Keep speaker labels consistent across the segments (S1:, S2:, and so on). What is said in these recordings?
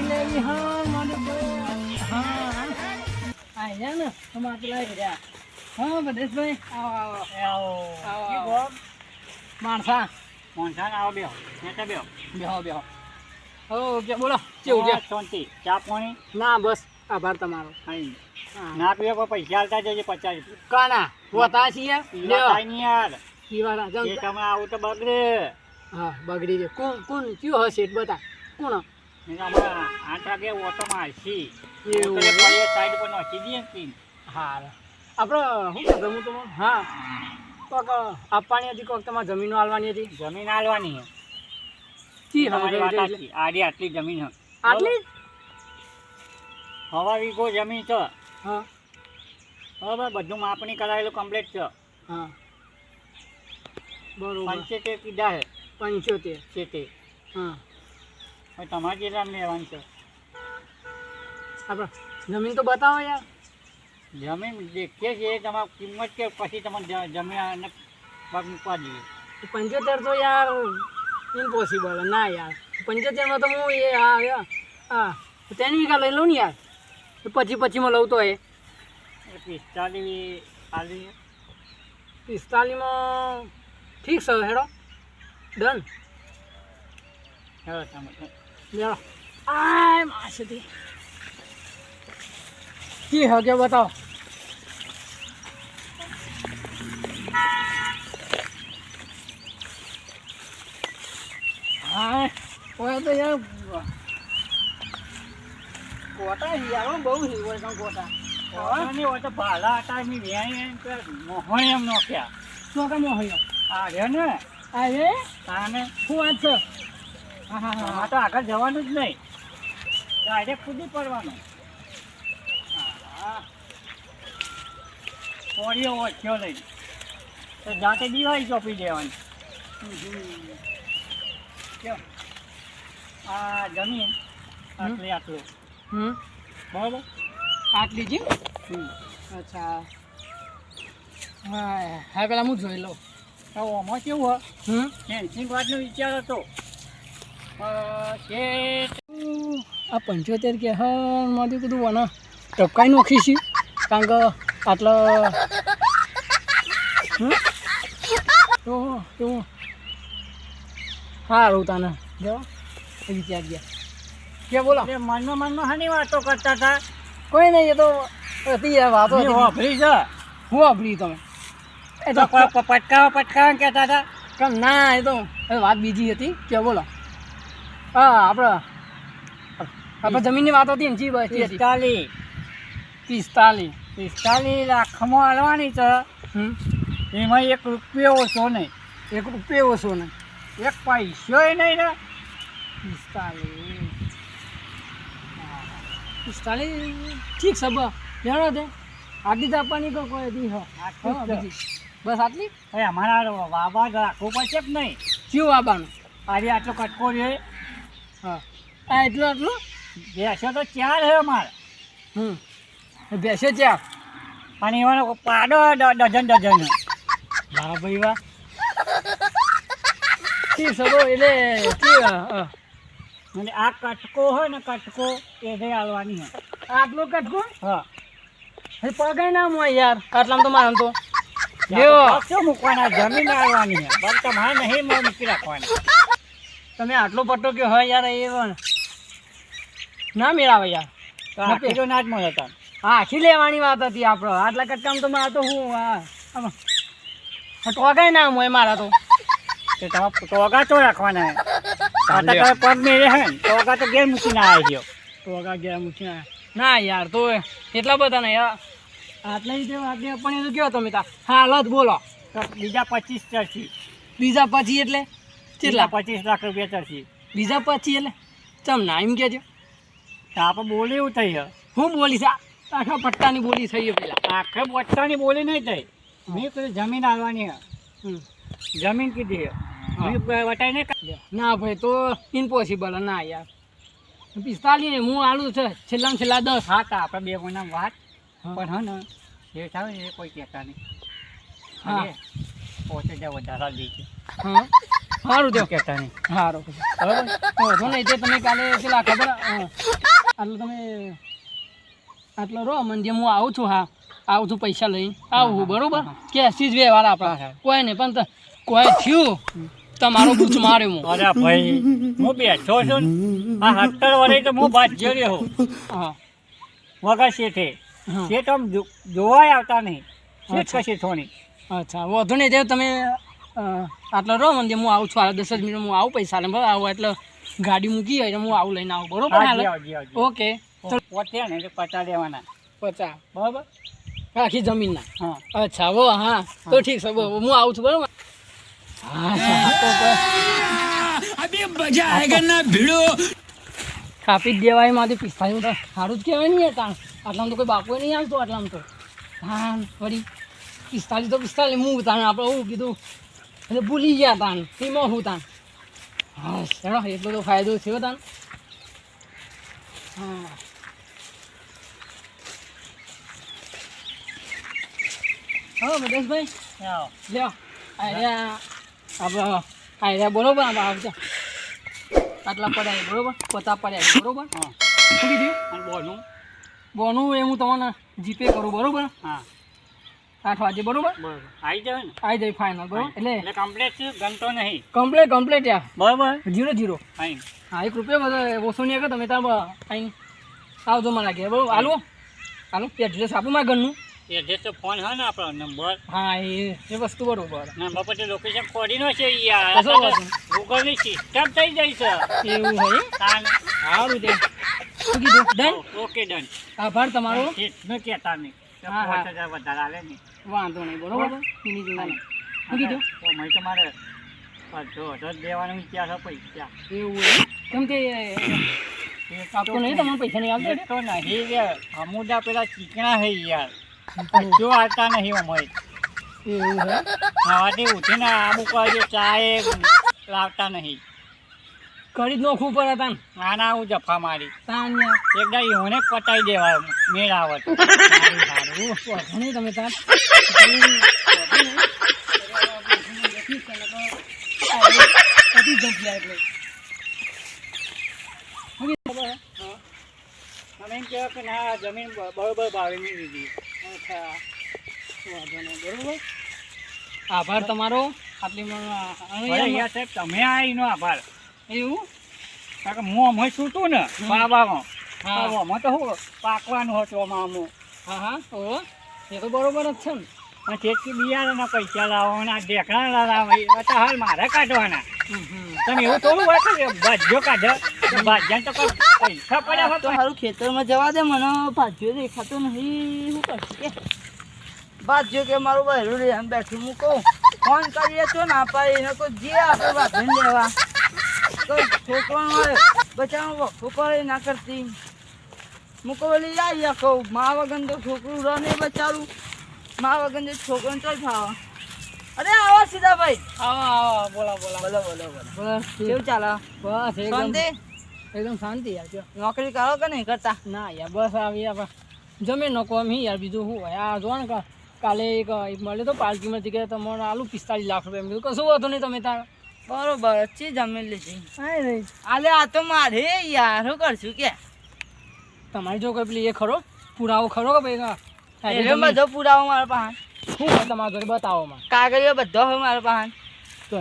S1: લેવી હા મને હા. આ જા ને અમાર પેલા રહ્યા. હા ભદેશભાઈ આવો આવો. આવો. આવો માણસા?
S2: મોનસાન આવો બેહો. નેતા બેહો.
S1: બેહો બેહો. હો કે બોલો. કેવું છે
S2: શાંતિ. ચા પાણી?
S1: ના બસ. આભાર તમારો. હા.
S2: ના પીવે કોઈ પૈસા આલતા જજે પચાસ રૂપિયા.
S1: કાના? પોતા છીએ?
S2: યાર.
S1: પીવાના જમ
S2: તમે આવું તો બગડે.
S1: હા બગડી ગયો. કોણ કોણ કયો હશે બતા કોણ?
S2: હમણાં આઠ વાગે ઓટો મારશી
S1: એવું
S2: સાઈડ પર નાખી દઈએ પીને.
S1: આપણે શું હું તમને હા. કોક આપવાની હતી કોક તમારે જમીનો આલવાની હતી?
S2: જમીન વાત
S1: હવે
S2: આડી આટલી જમીન.
S1: આટલી
S2: હવા વીઘો જમીન છે.
S1: હા.
S2: બધું માપણી કરાયેલું કમ્પ્લીટ છે.
S1: હા. બરોબર.
S2: પંચોતેર કીધા છે
S1: પંચોતેર.
S2: તે
S1: હા.
S2: તમારે કેટલા લેવાનું છે?
S1: આપણે જમીન તો બતાવો યાર.
S2: જમીન દેખીએ છીએ તમારી કિંમત કે પછી તમે જમીન પગ મૂકવા દઈએ
S1: પંચોતેર તો યાર ઇમ્પોસિબલ ના યાર. પંચોતેરમાં તો હું એ હા હા ત્રણ વીઘા લઈ લઉં ને યાર. તો પછી પછીમાં લઉં તો એ.
S2: એ પિસ્તાલીસ આલી.
S1: પિસ્તાલીસમાં ઠીક છે હેડો. ડન.
S2: હા તમે.
S1: લેડો આય માસેથી કી હે કે બતાવો. હા ઓય તો યાર કોટા યાર બહુ હી હોય તો કોટા
S2: કોટા નહીં હોય તો ભાલા હતા એમની વેણી એમ કે મોહણી એમ નોખ્યા
S1: શું કામ હોય
S2: આ રે ને?
S1: આ રે
S2: તાને?
S1: શું વાત છે? હા હા હા.
S2: આમાં તો આગળ જવાનું જ નહીં. ડાયરેક્ટ કૂદી પડવાનું. કોળીઓ ઓછ્યો લઈ. તો જાતે દિવાળી ચોપી દેવાની. કેમ? આ જમીન આટલી આટલું. બરાબર?
S1: આટલી જી. અચ્છા. હા હા પેલા હું જોઈ લઉં.
S2: તો આમાં કેવું
S1: હા
S2: ફેન્સિંગ વાતનો વિચાર હતો.
S1: આ પંચોતેર કે હા મારું કીધું વાના ટપકાઈ નોખી છે કારણ કે આટલા? તો તો સારું તને. જો વિચાર ગયા. કે બોલો?
S2: મનમાં મનમાં હાની વાતો કરતા હતા.
S1: કોઈ નહીં એ તો હતી વાતો
S2: વાપરી છે.
S1: હું વાપરી તમે? એ તો
S2: પટકાવા પટકાવા કહેતા હતા.
S1: કેમ ના એ તો વાત બીજી હતી. કે બોલો? હા આપણે આપણે જમીનની વાત હતી ને જી બસ
S2: પિસ્તાલીસ.
S1: પિસ્તાલીસ.
S2: પિસ્તાલીસ લાખમાં હાલવાની છે. એમાં એક રૂપિયો ઓછો નહીં.
S1: એક રૂપિયો ઓછો નહીં.
S2: એક પૈસો નહીં ને.
S1: પિસ્તાલીસ. પિસ્તાલીસ ઠીક છે બસ. જાણો દે. આટલી જ આપવાની તો કોઈ. બીજી. બસ આટલી?
S2: હવે અમારા વાવા રાખવું પડશે કે નહીં?
S1: શું આપવાનું
S2: આજે આટલો કટકો છે
S1: હા. આ એટલું આટલું?
S2: ભેંસો તો ચાર છે અમારે.
S1: હમ. બેસે ચાર.
S2: અને એવાનો પાડો ડઝન ડઝન.
S1: વાહ ભાઈ વાહ છે એટલે હા, હા.
S2: અને આ કટકો હોય ને કટકો એ છે હાલવાની છે
S1: આટલો કટકો?
S2: હા.
S1: એ પગાય ના હોય યાર. આટલામાં તો મારે તો.
S2: મૂકવાના? જમીન આવવાની તમારે નહીં મૂકી રાખવાની.
S1: તમે આટલો પટ્ટો કે હોય યાર એ ના મેળાવે યાર.
S2: તો આખી ના જ મળે તને
S1: હા આખી લેવાની વાત હતી આપણે. આટલા કટકામ તો મારે તો હું હા ટોકાય ના મોય મારા તો.
S2: ટોકા તો રાખવાના પગ મેળે હે ને ટોગા તો મૂકી ના આવી ગયો
S1: ટોકા ગેર મૂકી ના યાર તો એટલા બધા નહીં યાર. આટલા રીતે વાત પણ એ તો કયો તમે તા હાલત બોલો.
S2: બીજા પચીસ ચર્ચી
S1: બીજા પછી એટલે?
S2: કેટલા? પચીસ લાખ રૂપિયા ચડશે.
S1: બીજા પછી એટલે? ચમ ના એમ કહેજો
S2: તો આપણે બોલી એવું થઈ
S1: હું બોલીશ આખા પટ્ટાની બોલી થઈ પેલા.
S2: આખે પટ્ટાની બોલી નહીં થઈ. મેં કીધું જમીન
S1: આવવાની.
S2: જમીન કીધી વટાઈ નહીં
S1: ના ભાઈ તો ઇમ્પોસિબલ ના યાર. પિસ્તાલીસ હું આલું છે. છેલ્લા છેલ્લા દસ.
S2: હા તો આપણે બે મહિના વાત. પણ હા ને જે થાય એ કોઈ કહેતા નહીં.
S1: હા.
S2: પહોંચે પોતે જ્યાં વધારા દે છે
S1: હા. સારું થયો
S2: કેતા નહીં
S1: સારું બરાબર વાંધો નહીં તે તમે કાલે પેલા ખબર આટલું તમે આટલો રો મને જેમ હું આવું છું હા. આવું છું પૈસા લઈને. આવું બરોબર? કેસી જ વ્યવહાર આપણા. કોઈ નહીં પણ કોઈ થયું તમારો બૂચ માર્યો હું.
S2: અરે ભાઈ હું બેઠો છું આ હત્તર વર્ષે તો હું બાજ્યો રહ્યો
S1: હા.
S2: વગર શેઠે. શેઠ આમ જોવાય આવતા નહીં. શેઠ કશે થોની
S1: અચ્છા. વધુ નહીં તે તમે આટલો રહો મને હું આવું છું. આ દસ જ મિનિટ હું આવું પૈસા ને બરાબર આવું એટલે ગાડી મૂકી હોય એટલે હું આવું લઈને આવું. બરોબર હાલે? ઓકે.
S2: પોતે ને પચાસ દેવાના.
S1: પચાસ.
S2: બરાબર?
S1: આખી જમીનના?
S2: હા.
S1: અચ્છા બો હા. તો ઠીક છે બો હું આવું છું બરાબર? હા ભીડો. કાપી દેવાયમાંથી પિસ્તાલીસ તો સારું જ કહેવાય નહીં તાણ. આટલામાં તો કોઈ બાપુ નહીં આવતો આટલામાં તો. હા વળી પિસ્તાલીસ તો પિસ્તાલીસ. હું તાણ આપણે હું કીધું એટલે ભૂલી ગયા તાન સીમો હું તાન હા ચલો એટલો તો ફાયદો થયો તાન હા. હા મધેશભાઈ
S2: આવો.
S1: લ્યો આર્યા આપણે આર્યા બરોબર આપણે આવજો. આટલા પડ્યા બરોબર? પતા પડ્યા બરોબર?
S2: હા.
S1: શું કીધું?
S2: બોનું?
S1: બોનું એ હું તમને જીપે કરું બરોબર?
S2: હા.
S1: આઠ વાગે બરોબર?
S2: આવી જાય ને?
S1: આવી જાય ફાઇનલ બરોબર? એટલે
S2: કમ્પ્લેટ છે ગમતો નહીં.
S1: કમ્પ્લેટ કમ્પ્લેટ યાર.
S2: બરોબર?
S1: જીરો જીરો હા એક રૂપિયા બધો ઓછો નહીં તમે ત્યાં આવીને આવજો મને લાગે બરોબર? હાલો. હાલો એડ્રેસ આપો મારા ઘરનું.
S2: એડ્રેસ તો ફોન હોય ને આપણો નંબર.
S1: હા એ એ વસ્તુ બરોબર.
S2: નંબર લોકેશન લોકેશન ખોડીનો છે યાર. ગૂગલની સિસ્ટમ થઈ જાય છે.
S1: એવું હોય સારું છે. કીધું? ડન
S2: ઓકે ડન
S1: આભાર તમારો.
S2: મેં કહેતા નહીં. પાંચ હજાર વધારે આવે નહીં
S1: વાંધો નહીં બરોબર એની જોડે નહીં. શું કીધું
S2: તો મેં તમારે જો અઢાર દેવાનું વિચાર છે પૈસા.
S1: એવું કેમ કે આપતો નહીં તમને પૈસા નહીં આવતો
S2: તો નહીં કે અમુદા પેલા ચીકણા હે યાર. જો આવતા નહીં અમારે.
S1: એવું હે?
S2: સવારથી ઉઠીને અમુક વાગે ચા લાવતા નહીં.
S1: કરી જ નોખવું પડે તાન.
S2: ના હું જફા મારી.
S1: તાન
S2: એકદા ઈહોને પટાઈ દેવા મેળ આવત
S1: નહીં તમે તાન. પતી જગ્યા એટલે. શું કીધું?
S2: એમ કહો કે ના જમીન બરોબર ભાવે મેં લીધી
S1: અચ્છા વાંધો નહીં બરોબર? આભાર તમારો. આટલી
S2: તમે આ એનો આભાર.
S1: એવું?
S2: કારણ કે હું અમે છૂટું ને બાબામાં.
S1: હા.
S2: તો તો શું પાકવાનું હતું અમુક.
S1: હા હા. ઓ એ તો બરોબર જ છે ને.
S2: અને જેટલી બિયારણના પૈસા લાવવાના ઢેકણા લાવવા એ તો હાલ મારે કાઢવાના. તમે એવું થોડું વાત કે ભાજ્યો કાઢે. ભાજ્યા તો પૈસા પડ્યા હોય
S3: તો સારું ખેતરમાં જવા દે મને ભાજ્યો દેખાતો નહીં. શું કરશે કે? ભાજ્યો કે મારું બહેરું રે બેઠું મૂકો ફોન કરીએ તો ના પાડી એને કોઈ જે આપણે વાંધો લેવા. છોકરાનો હોય બચારાનો ના કરતી. ઓલી આવી કહું મા વગન તો છોકરું રહ બચારું. મા વગન તો ચોલ અરે આવો સીધા ભાઈ
S1: આવો આવો બોલા બોલા.
S3: બોલો બોલો બોલો.
S1: બસ
S3: કેવું ચાલે?
S1: બસ એકદમ
S3: શાંતિ?
S1: એકદમ શાંતિ યાર.
S3: નોકરી કરો કે નહીં કરતા?
S1: ના યાર બસ આવી યાર જમીન નો કોમ હી યાર બીજું શું હોય? આ જો ને કાલે એક એક મળ્યો તો પાર્કીમાંથી કે તમારે આલુ પિસ્તાલીસ લાખ રૂપિયા મેં કીધું. કશું વાંધો નહીં તમે તાર.
S3: બરોબર છે જમીન લીધી? આલે આ તો મારે યાર શું કરશું કે?
S1: તમારી જો કોઈ પેલી એ ખરો? પુરાવો ખરો કે ભાઈ જમીન-
S3: બધો પુરાવો મારા પાસે.
S1: શું હોય તમારા ઘરે બતાવો માં
S3: કાગળિયો બધો હોય મારા પાસે.
S1: તો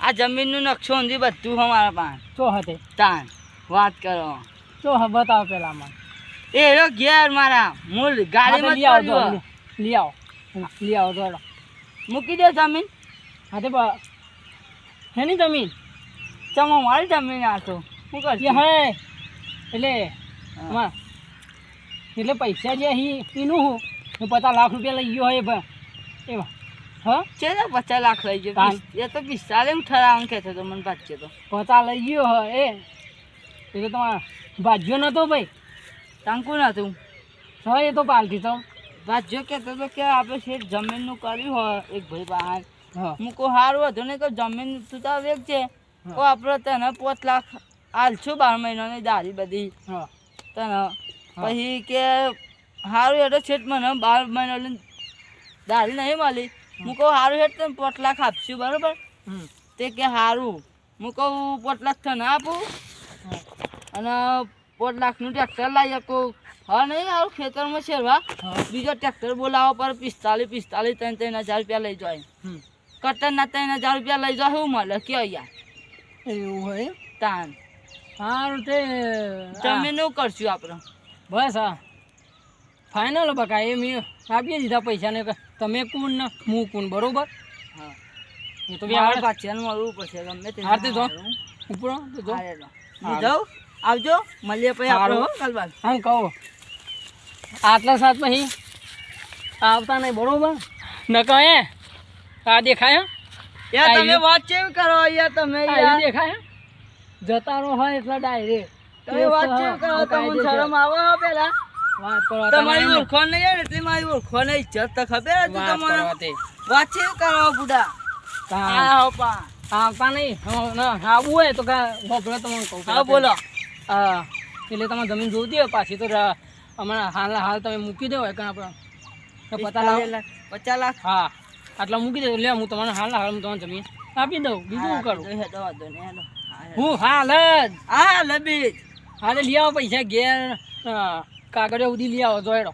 S3: આ જમીનનું નકશો ઊંધી બધું હોય મારા પાસે.
S1: ચો હતે
S3: તાન વાત કરો.
S1: ચો હા બતાવો પેલા માં
S3: એ રો ઘેર મારા. મૂળ ગાડીમાં
S1: લઈ આવો લઈ આવો. લઈ આવો દોડો
S3: મૂકી દે જમીન.
S1: હા તે બ- હેની જમીન?
S3: ચમો મારી જમીન આ તો શું કરશું?
S1: હે. એટલે એટલે પૈસા જે અહીં એનું હું? પચાસ લાખ રૂપિયા લઈ ગયો હોય ભા એવા. હા?
S3: છે ને પચાસ લાખ લઈ ગયો? એ તો પિસ્તાલીસ હું ઠરાવવાનું કહેતો હતો મને ભાજ્યો તો.
S1: પચાસ લઈ ગયો હોય એ. એ તો તમારા ભાજ્યો નતો ભાઈ.
S3: તાંકુ નતું
S1: હા એ તો પાલથી તો.
S3: ભાજ્યો કહેતો હતો કે આપણે શેઠ જમીનનું કર્યું હોય એક ભાઈ બહાર.
S1: હા.
S3: કહું સારું હતું નહીં કે જમીન તું તો વેચ છે.
S1: હા.
S3: આપણે તને પાંચ લાખ આલશું બાર મહિનાની દારી બધી. તને પછી કે સારું એટલે છેટ મને બાર મહિનાની દારી નહીં મળી. હું. કહું સારું હેઠ તને પાંચ લાખ આપશું બરાબર? તે કે સારું હું કહું પાંચ લાખ તને આપું. અને પાંચ લાખનું ટ્રેક્ટર લાવી આપું હા નહીં સારું ખેતરમાં શેરવા. બીજો ટ્રેક્ટર બોલાવો પર પિસ્તાલીસ પિસ્તાલીસ ત્રણ ત્રણ હજાર રૂપિયા લઈ જાય. કટરના ત્રણ હજાર રૂપિયા લઈ જાવ શું મળે કયો યાર?
S1: એવું હોય
S3: તાન.
S1: સારું તે
S3: તમે નું કરશું આપણે
S1: બસ હા. ફાઇનલ બકા એ મેં આપી દીધા પૈસા ને તમે કોણ ને હું કોણ બરોબર?
S3: હા.
S1: એ તો વ્યાજ
S3: પાછળ મળવું પડશે ગમે તે
S1: હાર તે જો. ઉપરો તો જો
S3: હારે હું જાઉં? આવજો. મળીએ પછી આપણે
S1: હારું.
S3: હો
S1: હા કહો? આટલા સાત પછી આવતા નહીં બરોબર? ન કહે આ દેખાય
S3: યાર તમે વાત કેમ કરો યાર તમે
S1: આ
S3: યાર?
S1: દેખાય જતા હોય એટલે ડાયરેક્ટ
S3: તમે વાત કેમ કરો? તમને શરમ આવે પેલા? તમારી ઓળખો નહીં યાર એટલે મારી ઓળખો નહીં. ઇજ્જત તો ખબર હતી
S1: વાત
S3: તમને
S1: કરવા તે
S3: વાત કેવી કરો બુડા?
S1: હા.
S3: આ
S1: આવતા નહીં. હા, હોય તો કા તમને કહું
S3: હા બોલો.
S1: હા એટલે તમારે જમીન હોય પાછી તો હમણાં હાલ હાલ તમે મૂકી દેવો એક આપણે. તો પતા લાવો
S3: લાખ, પચાસ લાખ.
S1: હા. આટલા મૂકી દેવો લે હું તમને હાલ હાલ હું તમને જમીન આપી દઉં. બીજું શું કરું.
S3: હા,
S1: હાલ. જ.
S3: હા લબી
S1: હાલે લઈ આવો પૈસા ઘેર કાગળિયા ઉધી લઈ આવો જોયડો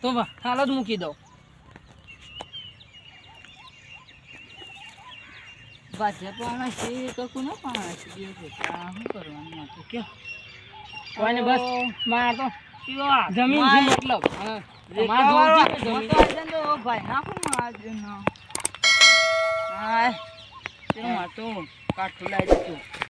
S1: તો હાલ જ મૂકી દઉં.
S3: ભાજપ વાળા છે તો કોને પાણા છે? બે શું કરવાનું તો કે
S1: કોઈને બસ માર તો જમીન છે મતલબ. હા
S3: રેખાવાળો.
S1: તમારે જોતી હોય
S3: મોટો
S1: જમીન.
S3: તો ભાઈ નાખો ને આજે નો. હાય. તે મારે તો કાઠું દીધું.